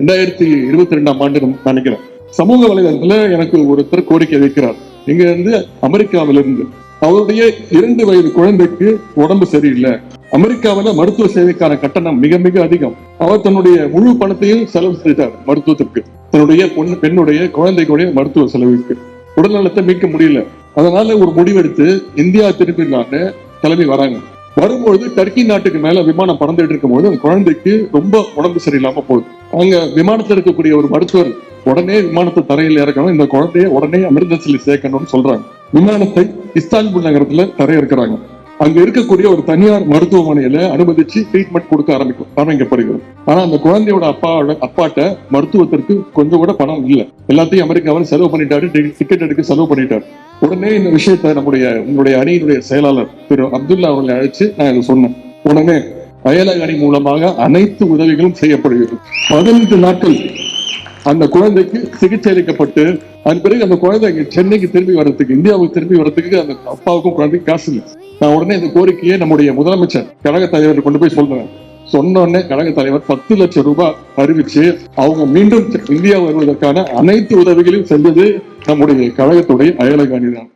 ரெண்டாயிரத்தி இருபத்தி ரெண்டாம் ஆண்டு நினைக்கிறேன். சமூக வலைதளத்துல எனக்கு ஒருத்தர் கோரிக்கை வைக்கிறார். இங்க இருந்து அமெரிக்காவில இருந்து அவருடைய இரண்டு வயது குழந்தைக்கு உடம்பு சரியில்லை. அமெரிக்காவில மருத்துவ சேவைக்கான கட்டணம் மிக மிக அதிகம். அவர் தன்னுடைய முழு பணத்தையும் செலவு செய்தார் மருத்துவத்திற்கு. தன்னுடைய பொண்ணு பெண்ணுடைய குழந்தைகளுடைய மருத்துவ செலவுக்கு. உடல்நலத்தை மீட்க முடியல. அதனால ஒரு முடிவெடுத்து இந்தியா திரும்பினான்னு கிளம்பி வராங்க. வரும்பொழுது டர்க்கி நாட்டுக்கு மேல விமானம் பறந்துட்டு இருக்கும்போது அந்த குழந்தைக்கு ரொம்ப உடம்பு சரியில்லாம போகுது. அங்க விமானத்தில் இருக்கக்கூடிய ஒரு மருத்துவர் உடனே விமானத்தை தரையில் இறக்கணும். இந்த குழந்தைய உடனே எமர்ஜென்சில சேர்க்கணும்னு சொல்றாங்க. விமானத்தை இஸ்தான்புல் நகரத்துல தரையிறக்குறாங்க. அங்க இருக்கக்கூடிய ஒரு தனியார் மருத்துவமனையில அனுமதிச்சு ட்ரீட்மெண்ட் கொடுக்க ஆரம்பிக்கும் ஆரம்பிக்கப்படுகிறது. ஆனா அந்த குழந்தையோட அப்பாவோட அப்பாட்ட மருத்துவத்திற்கு கொஞ்சம் கூட பணம் இல்ல. எல்லாத்தையும் அமெரிக்காவில் செலவு பண்ணிட்டாரு. டிக்கெட் எடுக்க செலவு பண்ணிட்டாரு. உடனே இந்த விஷயத்தை நம்முடைய உங்களுடைய அணியினுடைய செயலாளர் திரு அப்துல்லா அவர்களை அழைச்சு நான் இதை சொன்னேன். உடனே அயலக அணி மூலமாக அனைத்து உதவிகளும் செய்யப்படுகிறது. பதினைந்து நாட்கள் அந்த குழந்தைக்கு சிகிச்சை அளிக்கப்பட்டு அதன் பிறகு அந்த குழந்தை சென்னைக்கு திரும்பி வர்றதுக்கு இந்தியாவுக்கு திரும்பி வர்றதுக்கு அந்த அப்பாவுக்கும் குழந்தைக்கு காசு இல்லை. நான் உடனே இந்த கோரிக்கையை நம்முடைய முதலமைச்சர் கழக தலைவர் கொண்டு போய் சொல்றேன். சொன்ன உடனே கழக தலைவர் பத்து லட்சம் ரூபாய் அறிவிச்சு அவங்க மீண்டும் இந்தியா வருவதற்கான அனைத்து உதவிகளையும் செஞ்சது நம்முடைய கழகத்துடைய அயலகாணி தான்.